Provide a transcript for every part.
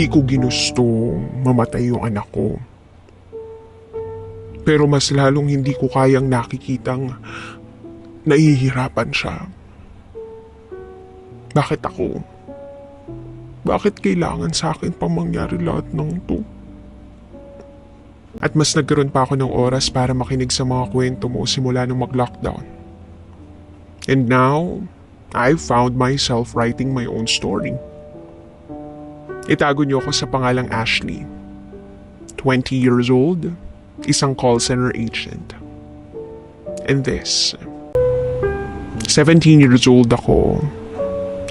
Hindi ko ginusto mamatay yung anak ko. Pero mas lalong hindi ko kayang nakikitang nahihirapan siya. Bakit ako? Bakit kailangan sa akin pang mangyari lahat ng to? At mas nagkaroon pa ako ng oras para makinig sa mga kwento mo simula nung mag-lockdown. And now, I found myself writing my own story. Itago niyo ako sa pangalang Ashley. 20 years old, isang call center agent. And this, 17 years old ako,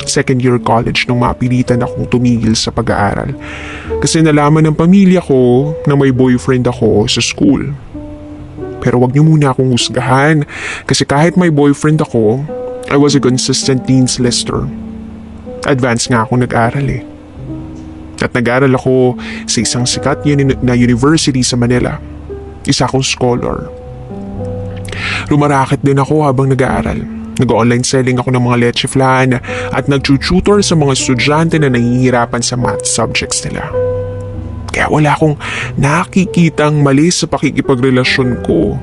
second year college nung mapilitan akong tumigil sa pag-aaral. Kasi nalaman ng pamilya ko na may boyfriend ako sa school. Pero wag niyo muna akong husgahan kasi kahit may boyfriend ako, I was a consistent dean's lister. Advance nga ako nag-aral eh. At nag-aral ako sa isang sikat na university sa Manila. Isa akong scholar. Rumarakit din ako habang nag-aaral. Nag-online selling ako ng mga leche flan at nag-tutor sa mga estudyante na nahihirapan sa math subjects nila. Kaya wala akong nakikitang mali sa pakikipagrelasyon ko.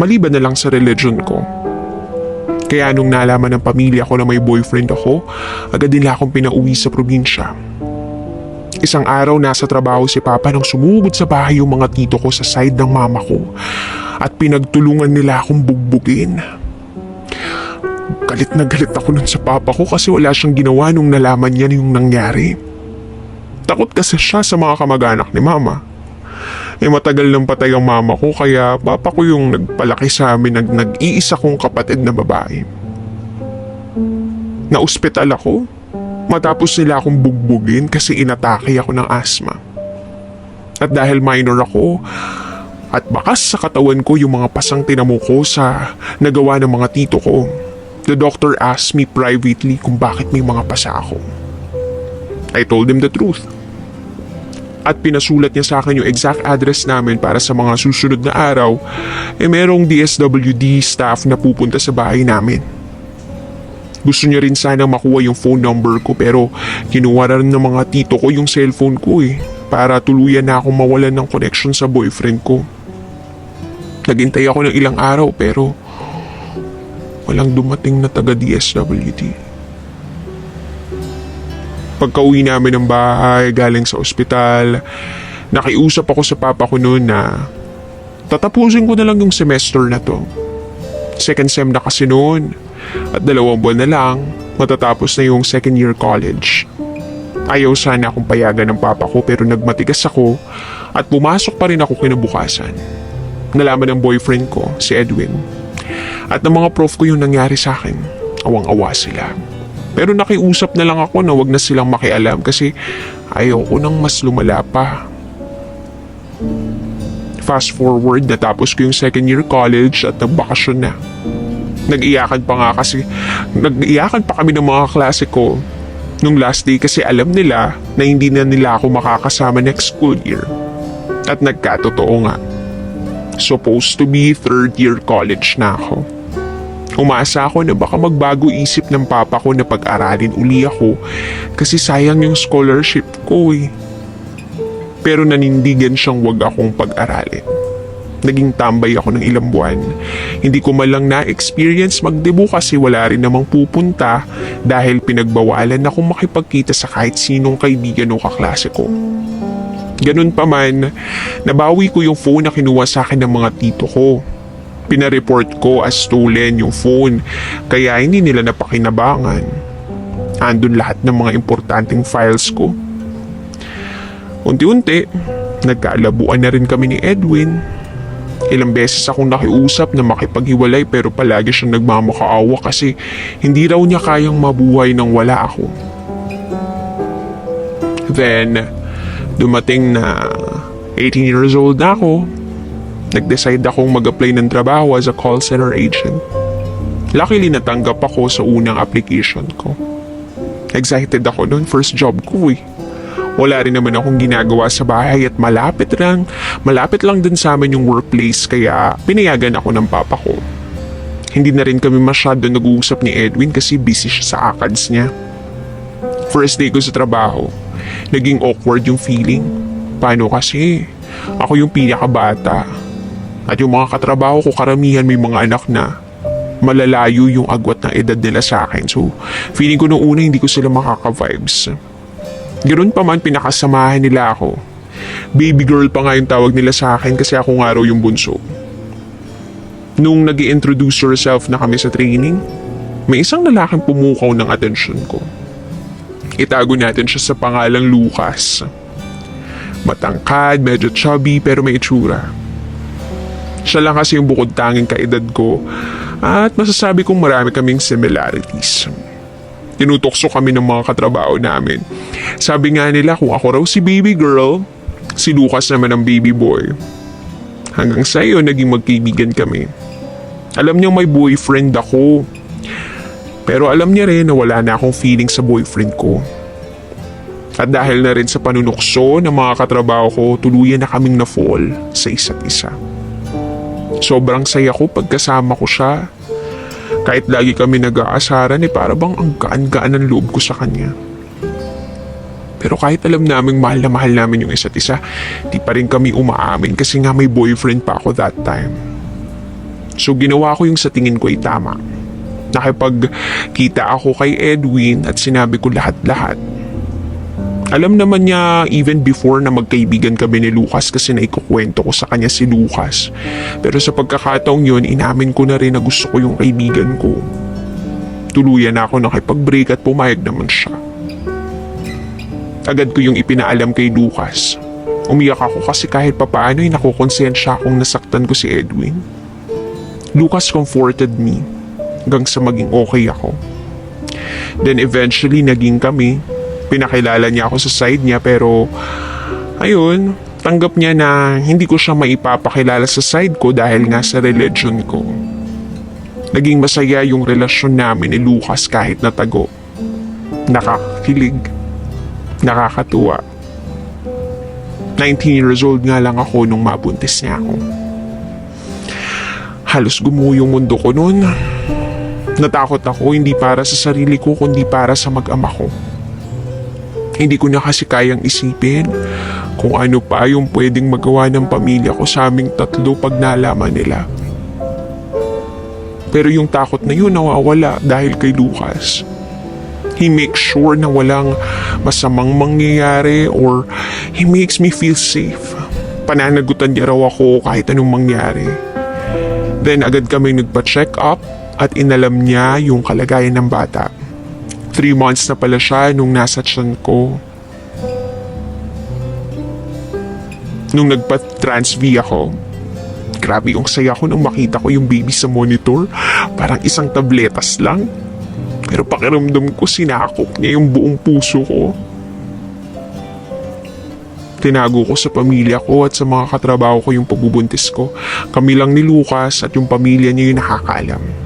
Maliban na lang sa religion ko. Kaya nung nalaman ng pamilya ko na may boyfriend ako, agad nila akong pinauwi sa probinsya. Isang araw nasa trabaho si Papa nang sumugod sa bahay yung mga tito ko sa side ng mama ko at pinagtulungan nila akong bugbugin. Galit na galit ako nun sa Papa ko kasi wala siyang ginawa nung nalaman niya yung nangyari. Takot kasi siya sa mga kamag-anak ni Mama. Eh matagal nang patay ang mama ko kaya papa ko yung nagpalaki sa amin nag nag-iisa kong kapatid na babae. Na-ospital ako matapos nila akong bugbugin kasi inatake ako ng asthma. At dahil minor ako, at bakas sa katawan ko yung mga pasang tinamo ko sa nagawa ng mga tito ko, the doctor asked me privately kung bakit may mga pasa ako. I told him the truth. At pinasulat niya sa akin yung exact address namin para sa mga susunod na araw, eh merong DSWD staff na pupunta sa bahay namin. Gusto niya rin sana makuha yung phone number ko pero kinuha rin ng mga tito ko yung cellphone ko eh para tuluyan na akong mawalan ng connection sa boyfriend ko. Naghintay ako ng ilang araw pero walang dumating na taga DSWD. Pagka-uwi namin ng bahay galing sa ospital, nakiusap ako sa papa ko noon na tatapusin ko na lang yung semester na to. Second sem na kasi noon at dalawang buwan na lang matatapos na yung second year college. Ayaw sana akong payagan ng papa ko pero nagmatigas ako at pumasok pa rin ako kinabukasan. Nalaman ng boyfriend ko, si Edwin. At ng mga prof ko yung nangyari sa akin. Awang-awa sila. Pero nakiusap na lang ako na wag na silang makialam kasi ayaw ko nang mas lumala pa. Fast forward, natapos ko yung second year college at nagbakasyon na. Nag-iyakan pa nga kasi, nag-iyakan pa kami ng mga klase ko nung last day kasi alam nila na hindi na nila ako makakasama next school year. At nagkatotoo nga. Supposed to be third year college na ako. Umasa ako na baka magbago isip ng papa ko na pag-aralin uli ako kasi sayang yung scholarship ko eh. Pero nanindigan siyang wag akong pag-aralin. Naging tambay ako ng ilang buwan. Hindi ko malang na-experience magdebu kasi wala rin namang pupunta dahil pinagbawalan akong makipagkita sa kahit sinong kaibigan o kaklase ko. Ganun pa man, nabawi ko yung phone na kinuha sa akin ng mga tito ko. Pinareport ko as stolen yung phone kaya hindi nila napakinabangan. Andun lahat ng mga importanteng files ko. Unti-unti, nagkaalabuan na rin kami ni Edwin. Ilang beses akong nakiusap na makipaghiwalay pero palagi siyang nagmamakaawa kasi hindi raw niya kayang mabuhay nang wala ako. Then, dumating na 18 years old na ako, nag-decide akong mag-apply ng trabaho as a call center agent. Luckily natanggap ako sa unang application ko. Excited ako noon, first job ko eh. Wala rin naman akong ginagawa sa bahay at malapit lang, malapit lang din sa amin yung workplace kaya pinayagan ako ng papa ko. Hindi na rin kami masyado nag-uusap ni Edwin kasi busy siya sa ACADS niya. First day ko sa trabaho, naging awkward yung feeling. Paano kasi? Ako yung pinakabata. At yung mga katrabaho ko karamihan may mga anak na malalayo yung agwat ng edad nila sa akin. So, feeling ko noong una hindi ko sila makaka-vibes. Ganoon pa man, pinakasamahan nila ako. Baby girl pa nga yung tawag nila sa akin kasi ako nga raw yung bunso. Nung nag introduce yourself na kami sa training, may isang lalaking pumukaw ng atensyon ko. Itago natin siya sa pangalang Lucas. Matangkad, medyo chubby, pero may itsura. Siya lang kasi yung bukod tanging kaedad ko at masasabi kong marami kaming similarities. Tinutokso kami ng mga katrabaho namin. Sabi nga nila kung ako raw si baby girl, si Lucas naman ang baby boy. Hanggang sa iyo naging magkaibigan kami. Alam niyang may boyfriend ako. Pero alam niya rin na wala na akong feeling sa boyfriend ko. At dahil na rin sa panunukso ng mga katrabaho ko, tuluyan na kaming na-fall sa isa't isa. Sobrang saya ko pagkasama ko siya. Kahit lagi kami nag-aasaran eh para bang ang gaan-gaan ng loob ko sa kanya. Pero kahit alam naming mahal na mahal namin yung isa't isa, di pa rin kami umaamin kasi nga may boyfriend pa ako that time. So ginawa ko yung sa tingin ko ay tama. Nakipagkita ako kay Edwin at sinabi ko lahat-lahat. Alam naman niya even before na magkaibigan kami ni Lucas kasi naikukwento ko sa kanya si Lucas. Pero sa pagkakataong yun, inamin ko na rin na gusto ko yung kaibigan ko. Tuluyan na ako nakipag-break at pumayag naman siya. Agad ko yung ipinaalam kay Lucas. Umiyak ako kasi kahit papaano ay nakukonsensya akong nasaktan ko si Edwin. Lucas comforted me hanggang sa maging okay ako. Then eventually naging kami pinakilala niya ako sa side niya pero ayun, tanggap niya na hindi ko siya maipapakilala sa side ko dahil nga sa religion ko. Naging masaya yung relasyon namin ni Lucas kahit natago. Nakakakilig. Nakakatuwa. 19 years old nga lang ako nung mabuntis niya ako. Halos gumuho yung mundo ko noon. Natakot ako hindi para sa sarili ko kundi para sa mag-ama ko. Hindi ko na kasi kayang isipin kung ano pa yung pwedeng magawa ng pamilya ko sa aming tatlo pag nalaman nila. Pero yung takot na yun nawawala dahil kay Lucas. He makes sure na walang masamang mangyayari or he makes me feel safe. Pananagutan niya raw ako kahit anong mangyari. Then agad kami nagpa-check up at inalam niya yung kalagayan ng bata. Three months na pala siya nung nasa tiyan ko. Nung nagpa-trans V ako, grabe yung saya ko nung makita ko yung baby sa monitor. Parang isang tabletas lang. Pero pakiramdam ko sinakop niya yung buong puso ko. Tinago ko sa pamilya ko at sa mga katrabaho ko yung pagbubuntis ko. Kami lang ni Lucas at yung pamilya niya yung nakakaalam.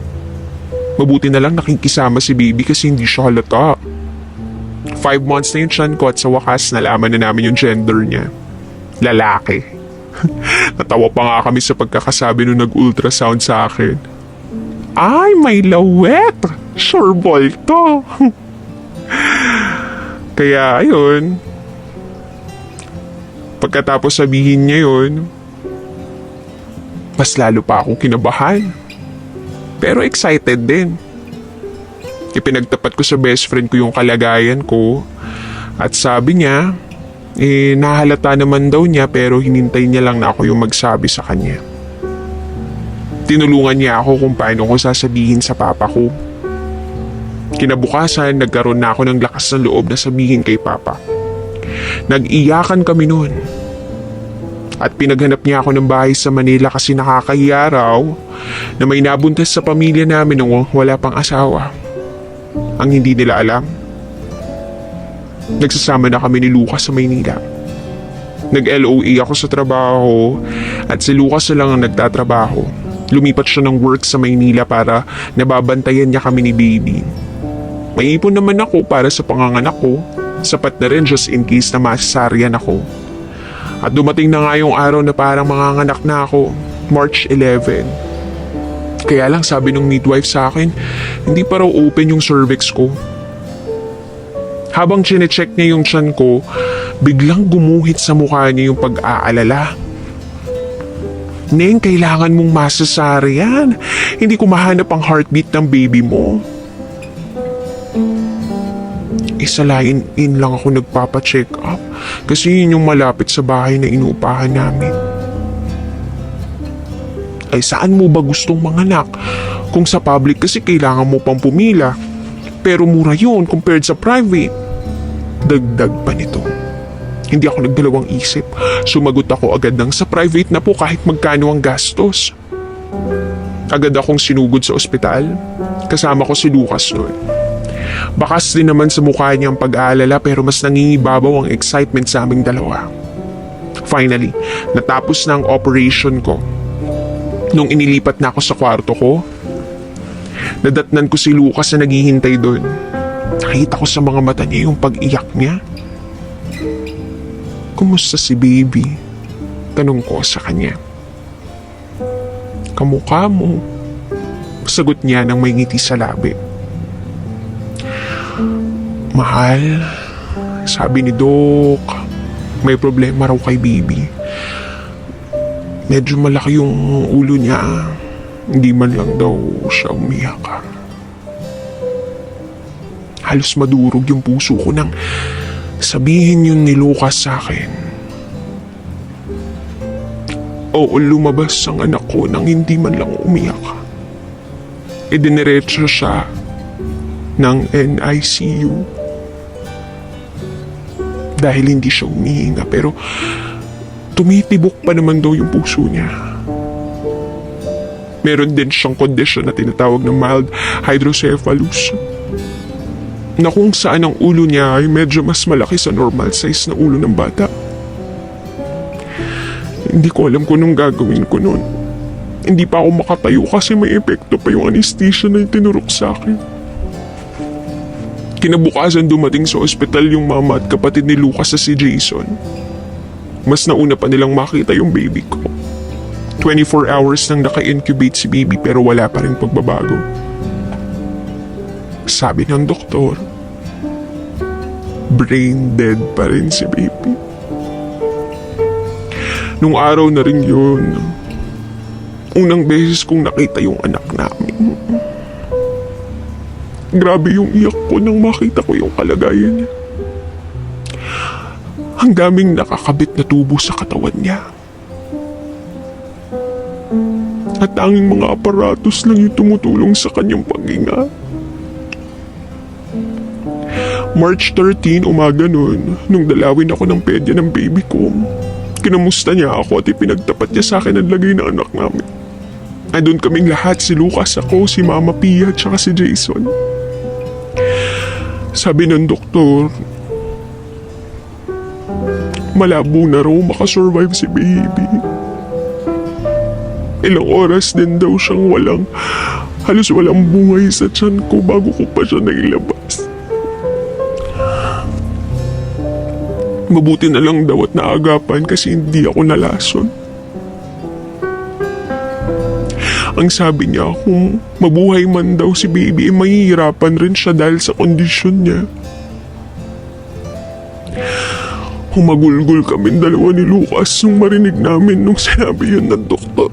Mabuti na lang nakikisama si baby kasi hindi siya halata. Five months na yung tiyan ko at sa wakas nalaman na namin yung gender niya. Lalaki. Natawa pa nga kami sa pagkakasabi nung nag-ultrasound sa akin. Ay, may lawet! Sure ball to! Kaya, ayun. Pagkatapos sabihin niya yun, mas lalo pa akong kinabahan. Pero excited din. Ipinagtapat ko sa best friend ko yung kalagayan ko. At sabi niya, eh nahalata naman daw niya pero hinintay niya lang na ako yung magsabi sa kanya. Tinulungan niya ako kung paano ko sasabihin sa papa ko. Kinabukasan, nagkaroon na ako ng lakas ng loob na sabihin kay papa. Nag-iyakan kami noon. At pinaghanap niya ako ng bahay sa Manila kasi nakakahiya raw na may nabuntis sa pamilya namin nung wala pang asawa. Ang hindi nila alam. Nagsasama na kami ni Lucas sa Maynila. Nag-LOA ako sa trabaho at si Lucas na lang ang nagtatrabaho. Lumipat siya ng work sa Maynila para nababantayan niya kami ni baby. May ipon naman ako para sa panganganak ko. Sapat na rin just in case na masasaryan ako. At dumating na nga yung araw na parang manganganak na ako. March 11. Kaya lang sabi ng midwife sa akin, hindi pa raw open yung cervix ko. Habang chinecheck niya yung tiyan ko, biglang gumuhit sa mukha niya yung pag-aalala. Neng, kailangan mong masasari yan. Hindi ko mahanap ang heartbeat ng baby mo. Isalain in lang ako nagpapa-check up kasi yun yung malapit sa bahay na inuupahan namin. Ay saan mo ba gustong manganak? Kung sa public kasi kailangan mo pang pumila. Pero mura yun compared sa private. Dagdag pa nito. Hindi ako nagdalawang isip. Sumagot ako agad ng sa private na po kahit magkano ang gastos. Agad akong sinugod sa ospital. Kasama ko si Lucas noon. Bakas din naman sa mukha niya ang pag-aalala pero mas nangingibabaw ang excitement sa aming dalawa. Finally, natapos na ang operation ko. Nung inilipat na ako sa kwarto ko, nadatnan ko si Lucas na naghihintay doon. Nakita ko sa mga mata niya yung pag-iyak niya. Kumusta si baby? Tanong ko sa kanya. Kamukha mo. Sagot niya nang may ngiti sa labi. Mahal, sabi ni Doc, may problema raw kay baby. Medyo malaki yung ulo niya. Hindi man lang daw siya umiyak. Halos madurog yung puso ko nang sabihin yun ni Lucas sa akin. Oo, lumabas ang anak ko nang hindi man lang umiyak. E diniretso siya ng NICU. Dahil hindi siya umihinga pero tumitibok pa naman daw yung puso niya. Meron din siyang kondisyon na tinatawag na mild hydrocephalus na kung saan ang ulo niya ay medyo mas malaki sa normal size na ulo ng bata. Hindi ko alam kung anong gagawin ko noon. Hindi pa ako makatayo kasi may epekto pa yung anesthesia na itinurok sa akin. Kinabukasan dumating sa ospital yung mama at kapatid ni Lucas sa si Jason. Mas nauna pa nilang makita yung baby ko. 24 hours nang naka-incubate si baby pero wala pa rin pagbabago. Sabi ng doktor, brain dead pa rin si baby. Nung araw na rin yun, unang beses kong nakita yung anak namin. Grabe yung iyak ko nang makita ko yung kalagayan niya. Ang daming nakakabit na tubo sa katawan niya. At tanging mga aparatos lang yung tumutulong sa kanyang paghinga. March 13, umaga noon, nung dalawin ako ng pedya ng baby ko. Kinamusta niya ako at ipinagtapat niya sa akin ang lagay ng anak namin. Ay doon kaming lahat, si Lucas, ako, si Mama Pia, at si Jason. Sabi ng doktor, malabo na raw makasurvive si baby. Ilang oras din daw siyang walang, halos walang bungay sa tiyan ko bago ko pa siya nailabas. Mabuti na lang daw at naagapan kasi hindi ako nalason. Ang sabi niya, kung mabuhay man daw si baby, eh, mahihirapan rin siya dahil sa kondisyon niya. Humagulgol kami dalawa ni Lucas nung marinig namin nung sinabi yun ng doktor.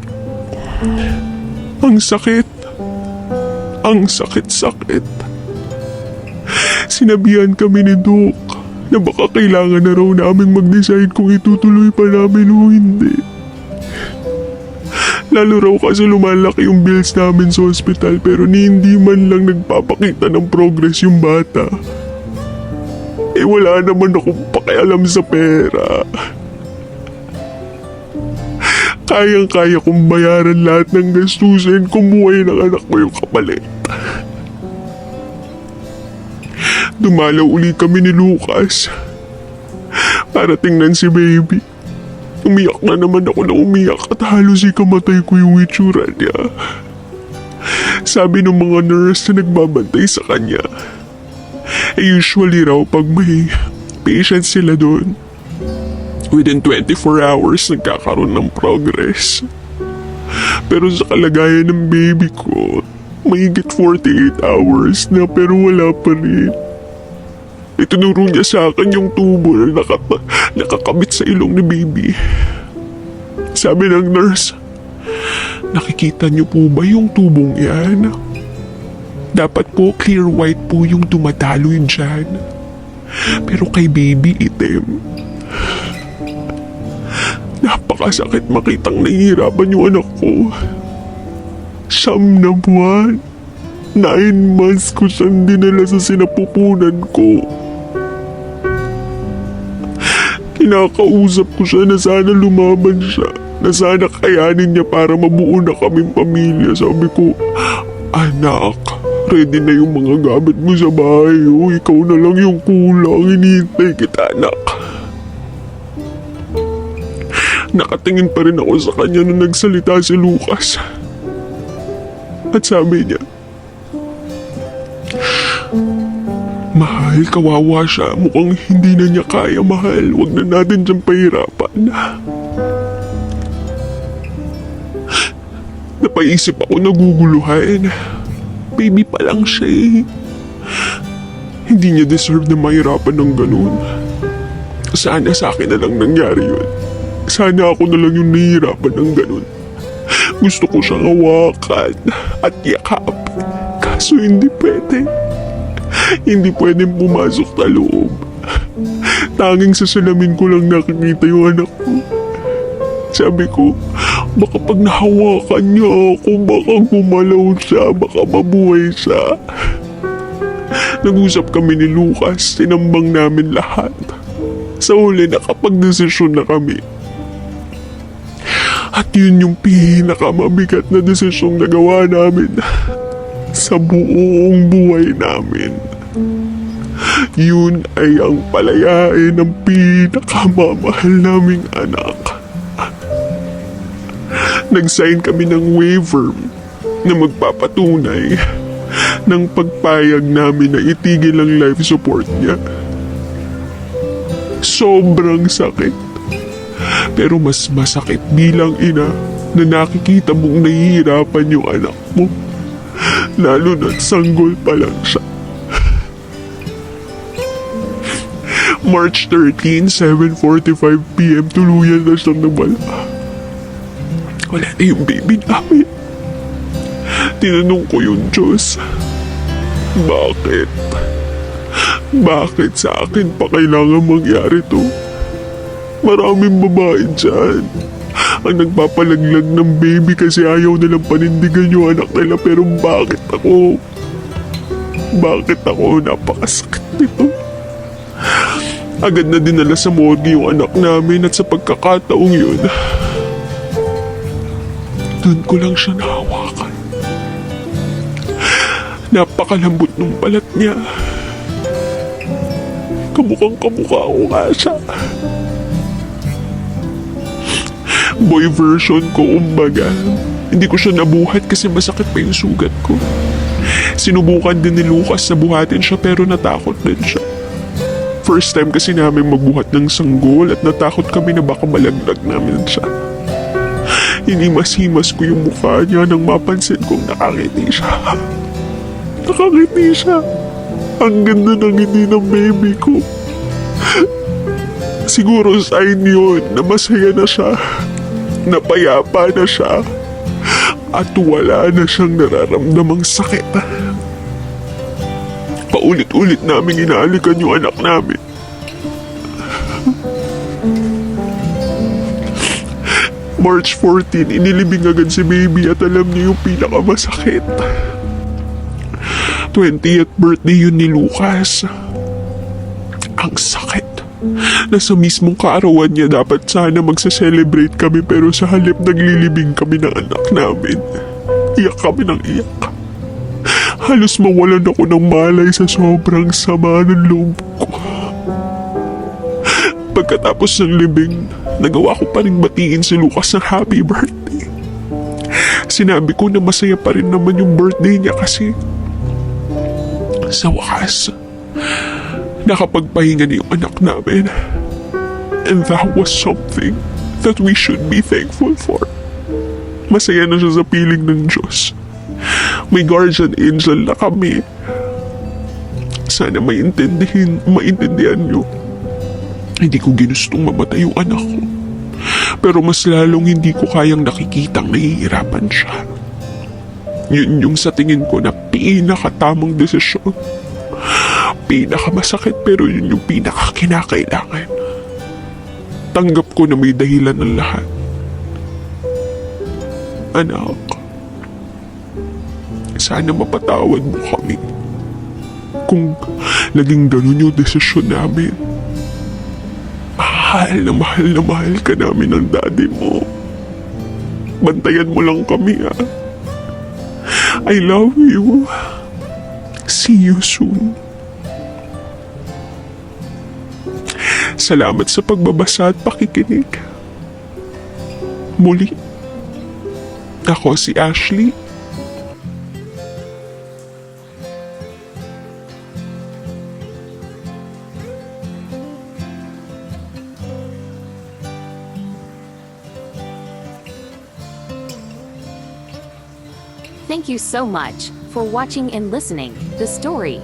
Ang sakit. Ang sakit-sakit. Sinabihan kami ni Doc na baka kailangan na raw naming mag-decide kung itutuloy pa namin o hindi. Lalo raw kasi lumalaki yung bills namin sa ospital pero ni hindi man lang nagpapakita ng progress yung bata. Eh wala naman akong pakialam sa pera. Kayang-kaya kong bayaran lahat ng gastusin kung buhay ng anak ko yung kapalit. Dumalaw uli kami ni Lucas para tingnan si baby. Umiyak na naman ako na umiyak at halos ikamatay ko yung itsura niya. Sabi ng mga nurse na nagbabantay sa kanya, usually raw pag may patient sila doon, within 24 hours nagkakaroon ng progress. Pero sa kalagayan ng baby ko, mahigit 48 hours na pero wala pa rin. Itinuro niya sa akin yung tubo na nakapa, nakakabit sa ilong ni baby. Sabi ng nurse, nakikita niyo po ba yung tubong yan? Dapat po clear white po yung dumadaloy dyan. Pero kay baby itim. Napakasakit makitang nahihirapan yung anak ko. Siyam na buwan. Nine months ko siyang dinala sa sinapupunan ko. Kinakausap ko siya na sana lumaban siya. Na sana kayanin niya para mabuo na kaming pamilya. Sabi ko, anak, ready na yung mga gamit mo sa bahay. Oh, ikaw na lang yung kulang. Hinihintay kita, anak. Nakatingin pa rin ako sa kanya nung nagsalita si Lucas. At sabi niya, Mahal, kawawa siya. Mukhang hindi na niya kaya, mahal. Huwag na natin siyang pahirapan. Napaisip ako naguguluhan. Baby pa lang siya eh. Hindi niya deserve na mahirapan ng ganun. Sana sa akin na lang nangyari yun. Sana ako na lang yung nahihirapan ng ganun. Gusto ko siyang hawakan at yakapin. Kaso hindi pwede. Hindi pwedeng pumasok sa loob. Tanging sa salamin ko lang nakikita yung anak ko. Sabi ko, baka pag nahawakan niya ako, baka gumalaw siya, baka mabuhay siya. Nag-usap kami ni Lucas, tinambang namin lahat. Sa huli, nakapag-desisyon na kami. At yun yung pinakamabigat na desisyong nagawa namin sa buong buhay namin. Yun ay ang palayain ng pinakamamahal naming anak. Nag-sign kami ng waiver na magpapatunay ng pagpayag namin na itigil ang life support niya. Sobrang sakit. Pero mas masakit bilang ina na nakikita mong nahihirapan yung anak mo. Lalo na't sanggol pa lang siya. March 13, 7.45pm, tuluyan na siyang nawala. Wala na yung baby namin. Tinanong ko yung Diyos, bakit? Bakit sa akin pa kailangan mangyari to? Maraming babae dyan ang nagpapalaglag ng baby kasi ayaw nilang panindigan yung anak nila pero bakit ako? Bakit ako napakasakit nito? Agad na dinala sa morgue yung anak namin at sa pagkakataong yun, doon ko lang siya nahawakan. Napakalambot ng balat niya. Kamukhang kamukha ko nga siya. Boy version ko, kumbaga. Hindi ko siya nabuhat kasi masakit pa yung sugat ko. Sinubukan din ni Lucas na buhatin siya pero natakot din siya. First time kasi namin magbuhat ng sanggol at natakot kami na baka malaglag namin siya. Hindi masimas ko yung mukha niya nang mapansin kong nakangiti siya. Nakangiti siya. Ang ganda ng ngiti ng baby ko. Siguro sign yun na masaya na siya. Napayapa na siya. At wala na siyang nararamdamang sakit. Paulit-ulit namin inaalikan yung anak namin. March 14, inilibing agad si baby at alam niyo yung pinakamasakit. 20th birthday yun ni Lucas. Ang sakit. Nasa mismong kaarawan niya dapat sana magsa-celebrate kami pero sa halip naglilibing kami ng anak namin. Iyak kami ng iyak. Halos mawalan ako ng malay sa sobrang sama ng loob ko. Pagkatapos ng libing, nagawa ko pa rin batiin si Lucas ng happy birthday. Sinabi ko na masaya pa rin naman yung birthday niya kasi sa wakas, nakapagpahinga na yung anak namin. And that was something that we should be thankful for. Masaya na siya sa piling ng Diyos. May guardian angel na kami. Sana maintindihin, maintindihan nyo. Hindi ko ginustong mamatay yung anak ko. Pero mas lalong hindi ko kayang nakikitang nahihirapan siya. Yun yung sa tingin ko na pinakatamang desisyon. Pinakamasakit pero yun yung pinakakinakailangan. Tanggap ko na may dahilan ng lahat. Anak, sana mapatawad mo kami. Kung naging ganun yung desisyon namin. Mahal na mahal na mahal ka namin ng daddy mo. Bantayan mo lang kami ha. I love you. See you soon. Salamat sa pagbabasa at pakikinig. Muli, ako si Ashley. Thank you so much for watching and listening. The story